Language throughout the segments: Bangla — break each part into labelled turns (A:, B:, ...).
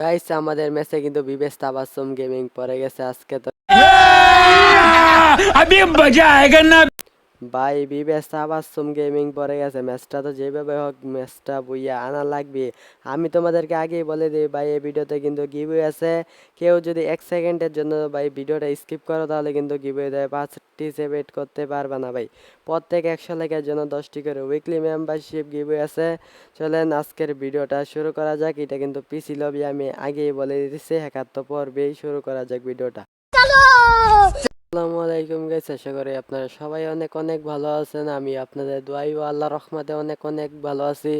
A: গাইস আমাদের ম্যাচে কিন্তু বিবেশ তাবাসুম গেমিং পরে গেছে আজকে তো
B: अभी मजा आएगा ना
A: ভাই বিবেশ তাবাসুম গেমিং পরে গেছে। ম্যাচটা তো যেভাবে হোক, ম্যাচটা বইয়া আনা লাগবে। আমি তোমাদেরকে আগেই বলে দিই ভাই, এই ভিডিওতে কিন্তু গিভওয়ে আছে। কেউ যদি এক সেকেন্ডের জন্য ভাই ভিডিওটা স্কিপ করো, তাহলে কিন্তু গিভওয়ে দেয়। পার্টিসিপেট করতে পারবে না ভাই। প্রত্যেক একশো লাইকের জন্য দশটি করে উইকলি মেম্বারশিপ গিভওয়ে আছে। চলেন আজকের ভিডিওটা শুরু করা যাক। এটা কিন্তু পিসি লবি আমি আগেই বলে দিতেছি তো পর্বেই শুরু করা যাক ভিডিওটা। আসসালামু আলাইকুম গাইস আশা করি আপনারা সবাই অনেক অনেক ভালো আছেন। আমি আপনাদের দোয়াই ও আল্লাহ রহমতে অনেক অনেক ভালো আছি।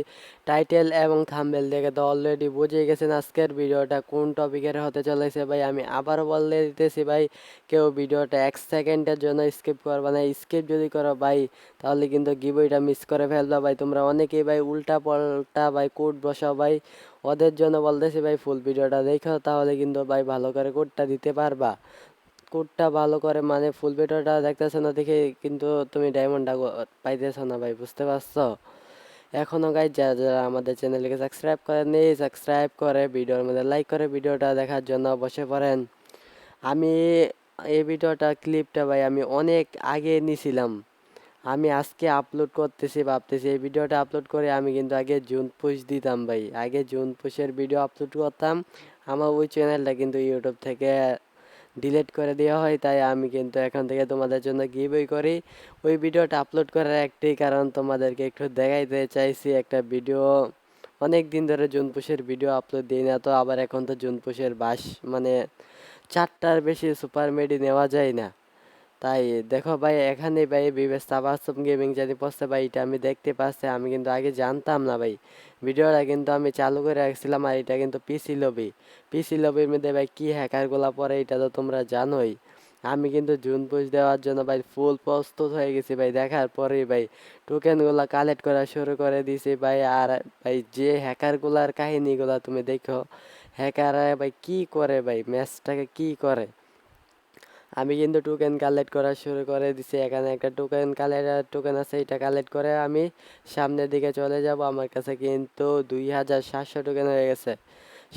A: টাইটেল এবং থাম্বেল দেখে তো অলরেডি বুঝে গেছেন আজকের ভিডিওটা কোন টপিকের হতে চলেছে ভাই। আমি আবারও বলে দিতেছি ভাই, কেউ ভিডিওটা এক সেকেন্ডের জন্য স্কিপ করবে না। স্কিপ যদি করো ভাই, তাহলে কিন্তু গিবইটা মিস করে ফেলবে ভাই। তোমরা অনেকেই ভাই উল্টা পাল্টা ভাই কোড বসাও ভাই। ওদের জন্য বলতেছি ভাই ফুল ভিডিওটা দেখো, তাহলে কিন্তু ভাই ভালো করে কোডটা দিতে পারবা। কোডটা ভালো করে মানে ফুল ভিডিওটা দেখতেছো না দেখে কিন্তু তুমি ডায়মন্ডটা পাইতেছো না ভাই, বুঝতে পারছ? এখনও গাই যারা যারা আমাদের চ্যানেলকে সাবস্ক্রাইব করেননি সাবস্ক্রাইব করে ভিডিওর মধ্যে লাইক করে ভিডিওটা দেখার জন্য বসে পড়েন। আমি এই ভিডিওটা ক্লিপটা ভাই আমি অনেক আগে নিছিলাম। আমি আজকে আপলোড করতেছি, ভাবতেছি এই ভিডিওটা আপলোড করে আমি কিন্তু আগে জুন পুশ দিতাম ভাই। আগে জুন পুশের ভিডিও আপলোড করতাম। আমার ওই চ্যানেলটা কিন্তু ইউটিউব থেকে ডিলিট করে দেওয়া হয়, তাই আমি কিন্তু এখন থেকে তোমাদের জন্য গিভওয়ে করি। ওই ভিডিওটা আপলোড করার একটি কারণ তোমাদেরকে একটু দেখাইতে চাইছি, একটা ভিডিও, অনেক দিন ধরে জুনপুষের ভিডিও আপলোড দিই না, তো আবার এখন তো জুনপুষের বাস মানে চারটার বেশি সুপার মেডি নেওয়া যায় না। তাই দেখো ভাই এখানে ভাই বিবেশ তাবাসম গেমিং যদি পড়ছে ভাই, এটা আমি দেখতে পাচ্ছি, আমি কিন্তু আগে জানতাম না ভাই। ভিডিওটা কিন্তু আমি চালু করে রাখছিলাম আর এটা কিন্তু পিসি লবি পিসি লবির মধ্যে ভাই কি হ্যাকারগুলা পরে এটা তো তোমরা জানোই। আমি কিন্তু জুন পুজ দেওয়ার জন্য ভাই ফুল প্রস্তুত হয়ে গেছি ভাই, দেখার পরেই ভাই টোকেনগুলো কালেক্ট করা শুরু করে দিয়েছি ভাই, আর ভাই যে হ্যাকারগুলার কাহিনীগুলো তুমি দেখো হ্যাকাররা ভাই কি করে ভাই ম্যাচটাকে কি করে? আমি কিন্তু টোকেন কালেক্ট করা শুরু করে দিছি। এখানে একটা টোকেন কালেক্ট টোকেন আছে, এটা কালেক্ট করে আমি সামনের দিকে চলে যাব। আমার কাছে কিন্তু দুই হাজার সাতশো টোকেন হয়ে গেছে।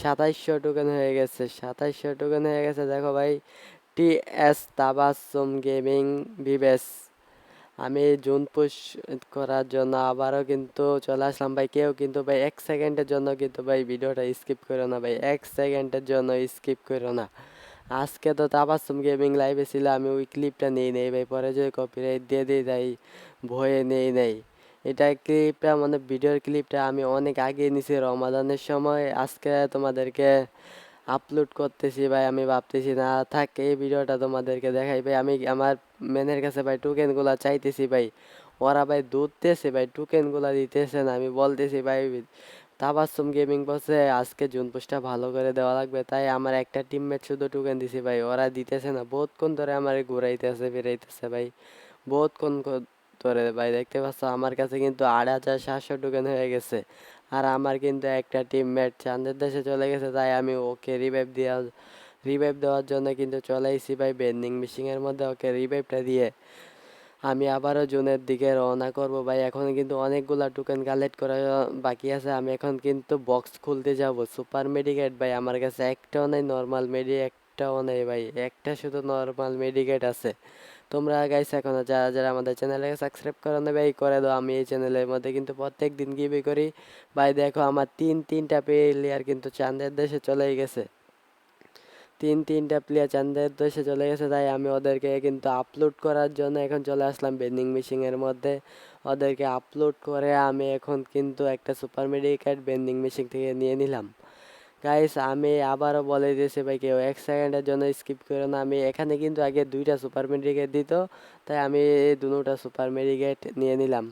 A: সাতাইশশো টোকেন হয়ে গেছে, সাতাইশশো টোকেন হয়ে গেছে। দেখো ভাই, টি এস তাবাসুম গেমিং বিবেস। আমি জুন পুশ করার জন্য আবারও কিন্তু চলে আসলাম ভাই। কেউ কিন্তু ভাই এক সেকেন্ডের জন্য কিন্তু ভাই ভিডিওটা স্কিপ করো না ভাই। এক সেকেন্ডের জন্য স্কিপ করো না। আজকে তো তাবাসুম গেমিং লাইভে ছিল আমি ওই ক্লিপটা নেই নেই ভাই, পরে যদি কপিরাইট দিয়ে দিই তাই ভয়ে নেই নেই। এটা ক্লিপটা মানে ভিডিওর ক্লিপটা আমি অনেক আগে নিছি রমাদানের সময়, আজকে তোমাদেরকে আপলোড করতেছি ভাই, আমি ভাবতেছি না, থাক, এই ভিডিওটা তোমাদেরকে দেখাই ভাই, আমি আমার মেনের কাছে ভাই টোকেনগুলা চাইতেছি ভাই। ওরা ভাই দুধতেছে ভাই টোকেনগুলা দিতেছে না, আমি বলতেছি ভাই তাবাসুম গেমিং বসে আজকে জুন পোস্টটা ভালো করে দেওয়া লাগবে। তাই আমার একটা টিমমেট শুধু টোকেন দিছি ভাই, ওরা দিতেছে না বহুতক্ষণ ধরে আমার ঘুরাইতেছে, ফিরাইতেছে ভাই। বহুতক্ষণ ধরে ভাই, দেখতে পাচ্ছ, আমার কাছে কিন্তু আট হাজার সাতশো টোকেন হয়ে গেছে। আর আমার কিন্তু একটা টিমমেট চাঁদের দেশে চলে গেছে, তাই আমি ওকে রিভাইভ দেওয়া রিভাইভ দেওয়ার জন্য কিন্তু চলে এসেছি ভাই বেন্ডিং মেশিনের মধ্যে ওকে রিভাইভটা দিয়ে। আমি আবারও জুনের দিকে রওনা করব ভাই। এখন কিন্তু অনেকগুলা টোকেন কালেক্ট করা বাকি আছে। আমি এখন কিন্তু বক্স খুলতে যাব। সুপার মেডিকেট ভাই, আমার কাছে একটাও নেই নর্মাল মেডি একটাও নেই ভাই। একটা শুধু নর্মাল মেডিকেট আছে। তোমরা গাইস এখনও যারা যারা আমাদের চ্যানেলকে সাবস্ক্রাইব করে নেবে এই করে দাও। আমি এই চ্যানেলের মধ্যে কিন্তু প্রত্যেক দিন গিবি করি। ভাই, দেখো, আমার তিন তিনটা প্লেয়ার কিন্তু চাঁদের দেশে চলেই গেছে। তিন, তিনটা প্লেয়ার চান্দের দেশে চলে গেছে, তাই আমি ওদেরকে কিন্তু আপলোড করার জন্য এখন চলে আসলাম বেন্ডিং মেশিনের মধ্যে। ওদেরকে আপলোড করে আমি এখন কিন্তু একটা সুপার মেডিকেট বেন্ডিং মেশিন থেকে নিয়ে নিলাম। গাইস আমি আবারও বলে দিয়েছি ভাই, কেউ এক সেকেন্ডের জন্য স্কিপ করে না। আমি এখানে কিন্তু আগে দুইটা সুপার মেডিকেট দিত, তাই আমি এই দুটা সুপার মেডিকেট নিয়ে নিলাম।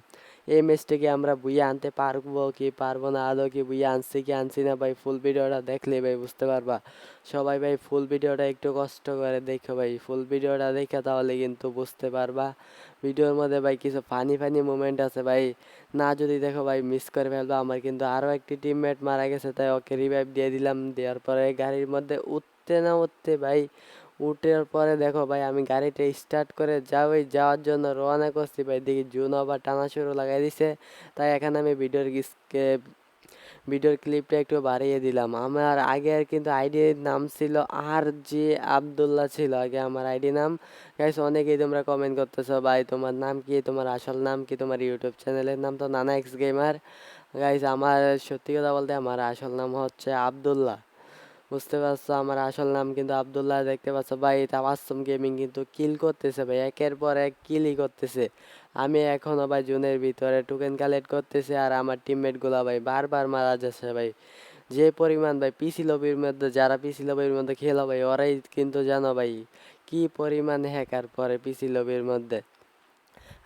A: এই ম্যাচটাকে আমরা বুইয়ে আনতে পারব কি পারব না, আদৌ কি বুইয়ে আনছি, কি আনছি না ভাই? ফুল ভিডিওটা দেখলে ভাই বুঝতে পারবা। সবাই ভাই ফুল ভিডিওটা একটু কষ্ট করে দেখো ভাই। ফুল ভিডিওটা দেখে তাহলে কিন্তু বুঝতে পারবা। ভিডিওর মধ্যে ভাই কিছু ফানি ফানি মুমেন্ট আছে ভাই। না যদি দেখো ভাই মিস করে ফেলব, আমার কিন্তু আরও একটি টিমমেট মারা গেছে, তাই ওকে রিভাইভ দিয়ে দিলাম। দেওয়ার পরে গাড়ির মধ্যে উঠতে না উঠতে ভাই উঠার পরে দেখো ভাই, আমি গাড়িটা স্টার্ট করে যাওই যাওয়ার জন্য রওনা করছি ভাই। দেখি জুন আবার টানা শুরু লাগাই দিছে। তাই এখানে আমি ভিডিওর ভিডিওর ক্লিপটা একটু বাড়িয়ে দিলাম। আমার আগের কিন্তু আইডির নাম ছিল আর জি আবদুল্লাহ ছিল। আগে আমার আইডি নাম। গাইস অনেকেই তোমরা কমেন্ট করতেছো, ভাই, তোমার নাম কি? তোমার আসল নাম কি? তোমার ইউটিউব চ্যানেলের নাম তো নানা এক্স গেমার গাইস আমার সত্যি কথা বলতে আমার আসল নাম হচ্ছে আবদুল্লাহ বুঝতে পারছ? আমার আসল নাম কিন্তু আবদুল্লাহ, দেখতে পাচ্ছ? ভাই তাবাসুম গেমিং কিন্তু কিল করতেছে ভাই, একের পর এক কিলই করতেছে। আমি এখনও ভাই জুনের ভিতরে টোকেন কালেক্ট করতেছি আর আমার টিমমেটগুলা ভাই বারবার মারা যাচ্ছে ভাই। যে পরিমাণ ভাই পিসি লবির মধ্যে, যারা পিসি লবির মধ্যে খেলো ভাই, ওরাই কিন্তু জানো ভাই কি পরিমাণ হ্যাকার পরে পিসি লবির মধ্যে।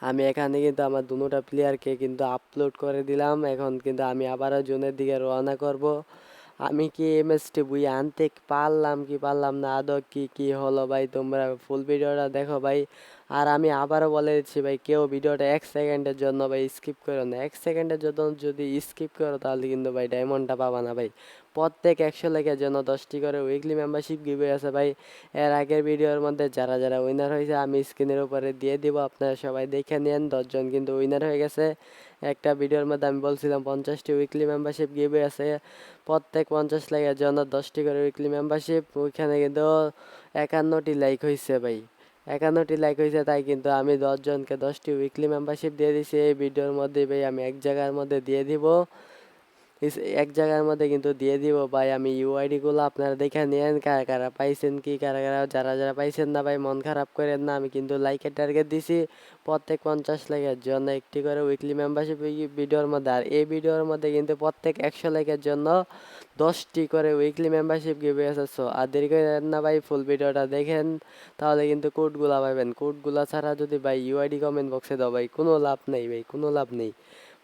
A: আমি এখানে কিন্তু আমার দুটা প্লেয়ারকে কিন্তু আপলোড করে দিলাম, এখন কিন্তু আমি আবারও জোনের দিকে রওনা করব। আমি কি এমএসটি বই আনতে পারলাম কি পারলাম না? আদৌ কি কি হলো ভাই? তোমরা ফুল ভিডিওটা দেখো ভাই। আর আমি আবারও বলে দিচ্ছি ভাই, কেউ ভিডিওটা এক সেকেন্ডের জন্য ভাই স্কিপ করো না। এক সেকেন্ডের জন্য যদি স্কিপ করো তাহলে কিন্তু ভাই ডায়মন্ডটা পাবা না ভাই। প্রত্যেক একশো লেখের জন্য দশটি করে উইকলি মেম্বারশিপ গিভে আছে ভাই। এর আগের ভিডিওর মধ্যে যারা যারা উইনার হয়েছে, আমি স্ক্রিনের উপরে দিয়ে দিব। আপনারা সবাই দেখে নেন, দশজন কিন্তু উইনার হয়ে গেছে। একটা ভিডিওর মধ্যে আমি বলছিলাম, পঞ্চাশটি উইকলি মেম্বারশিপ গিভে আছে। প্রত্যেক পঞ্চাশ লাইকের জন্য দশটি করে উইকলি মেম্বারশিপ ওইখানে কিন্তু একান্নটি লাইক হয়েছে ভাই। একান্নটি লাইক হয়েছে তাই কিন্তু আমি দশজনকে দশটি উইকলি মেম্বারশিপ দিয়ে দিছি। এই ভিডিওর মধ্যে ভাই আমি এক জায়গার মধ্যে দিয়ে দিব। এক জায়গার মধ্যে কিন্তু দিয়ে দিব। ভাই, আমি ইউআইডি গুলো আপনারা দেখে নিয়েন কারা কারা পাইছেন কি, কারা কারা, যারা যারা পাইছেন না ভাই, মন খারাপ করেন না। আমি কিন্তু লাইকের টার্গেট দিছি প্রত্যেক পঞ্চাশ লাইকের জন্য একটি করে উইকলি মেম্বারশিপ ভিডিওর মধ্যে। আর এই ভিডিওর মধ্যে কিন্তু প্রত্যেক একশো লাইকের জন্য দশটি করে উইকলি মেম্বারশিপ গিভে আছে। আর দেরি না ভাই ফুল ভিডিওটা দেখেন, তাহলে কিন্তু কোডগুলা পাবেন। কোডগুলা ছাড়া যদি ভাই ইউআইডি কমেন্ট বক্সে দাও ভাই, কোনো লাভ নেই ভাই, কোনো লাভ নেই।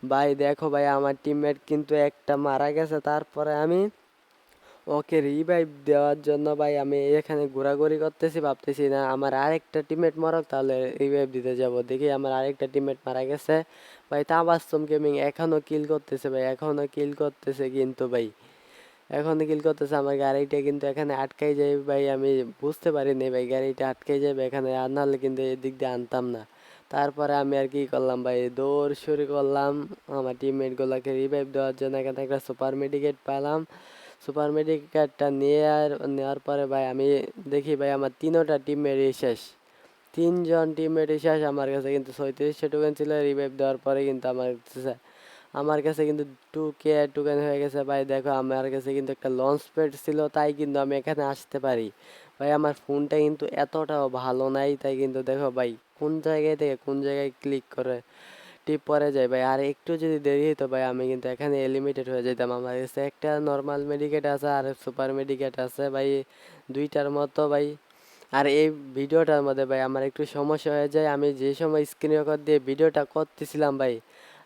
A: ভাই দেখো ভাই, আমার টিমমেট কিন্তু একটা মারা গেছে। তারপরে আমি ওকে রিভাইভ দেওয়ার জন্য ভাই আমি এখানে ঘোরাঘুরি করতেছি, ভাবতেছি না আমার আরেকটা টিমমেট মরক, তাহলে রিভাইভ দিতে যাব। দেখি আমার আরেকটা টিমমেট মারা গেছে। ভাই তা তাবাস্তম গেমিং এখনও কিল করতেছে ভাই এখনও কিল করতেছে কিন্তু ভাই। এখনও কিল করতেছে, আমার গাড়িটা কিন্তু এখানে আটকাই যাবে ভাই, আমি বুঝতে পারিনি ভাই, গাড়িটা আটকাই যাবে এখানে, আর নাহলে কিন্তু এদিক দিয়ে আনতাম না। তারপরে আমি আর কি করলাম ভাই, দৌড় শুরু করলাম। আমার টিমমেট গুলাকে রিভাইভ দেওয়ার জন্য এখানে একটা সুপার মেডিকেট পেলাম সুপার মেডিকেটটা নিয়ে আর, নেওয়ার পরে ভাই আমি দেখি ভাই আমার তিনোটা টিমমেটই শেষ। তিনজন টিমমেটই শেষ, আমার কাছে কিন্তু ছয়ত্রিশশো টোকেন ছিল। রিভাইভ দেওয়ার পরে কিন্তু আমার আমার কাছে কিন্তু টু কে টোকেন হয়ে গেছে ভাই। দেখো, আমার কাছে কিন্তু একটা লঞ্চ প্যাড ছিল, তাই কিন্তু আমি এখানে আসতে পারি। ভাই, আমার ফোনটা কিন্তু এতটাও ভালো নাই, তাই কিন্তু দেখো ভাই কোন জায়গায় থেকে কোন জায়গায় ক্লিক করে টিপ পরে যায় ভাই। আর একটু যদি দেরি হতো ভাই, আমি কিন্তু এখানে এলিমিটেড হয়ে যেতাম আমার কাছে একটা নর্মাল মেডিকেট আছে, আর সুপার মেডিকেট আছে ভাই, দুইটার মতো ভাই। আর এই ভিডিওটার মধ্যে ভাই, আমার একটু সমস্যা হয়ে যায়। আমি যে সময় স্ক্রিন রেকর্ড দিয়ে ভিডিওটা করতেছিলাম ভাই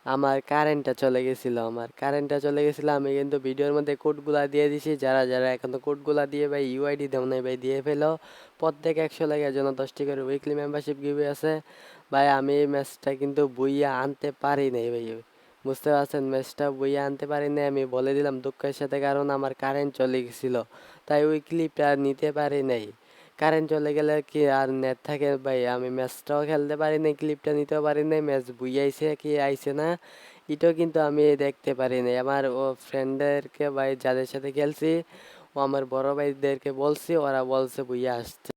A: আমার কারেন্টটা চলে গেছিল, আমার কারেন্টটা চলে গেছিল, আমি কিন্তু ভিডিওর মধ্যে কোডগুলা দিয়ে দিছি, যারা যারা এখন তো কোডগুলা দিয়ে ভাই ইউআইডি দেও নাই ভাই, দিয়ে ফেলো। প্রত্যেক একশো লাগে জন্য দশটি করে উইকলি মেম্বারশিপ গিভে আছে। ভাই, আমি এই ম্যাচটা কিন্তু বইয়া আনতে পারি নাই ভাই। বুঝতে পারছেন? ম্যাচটা বইয়া আনতে পারি নাই, আমি বলে দিলাম দুঃখের সাথে, কারণ আমার কারেন্ট চলে গেছিল। তাই ওই ক্লিপটা নিতে পারি নাই। কারেন্ট চলে গেলে কি আর নেট থাকে? ভাই, আমি ম্যাচটাও খেলতে পারি নাই ক্লিপটা নিতেও পারি নাই, ম্যাচ বুঝাইছে কি আইসে না? এটাও কিন্তু আমি দেখতে পারি নাই। আমার ও ফ্রেন্ডদেরকে ভাই, যাদের সাথে খেলছি, ও আমার বড় ভাইদেরকে বলছি, ওরা বলছে বুঝে আসছে।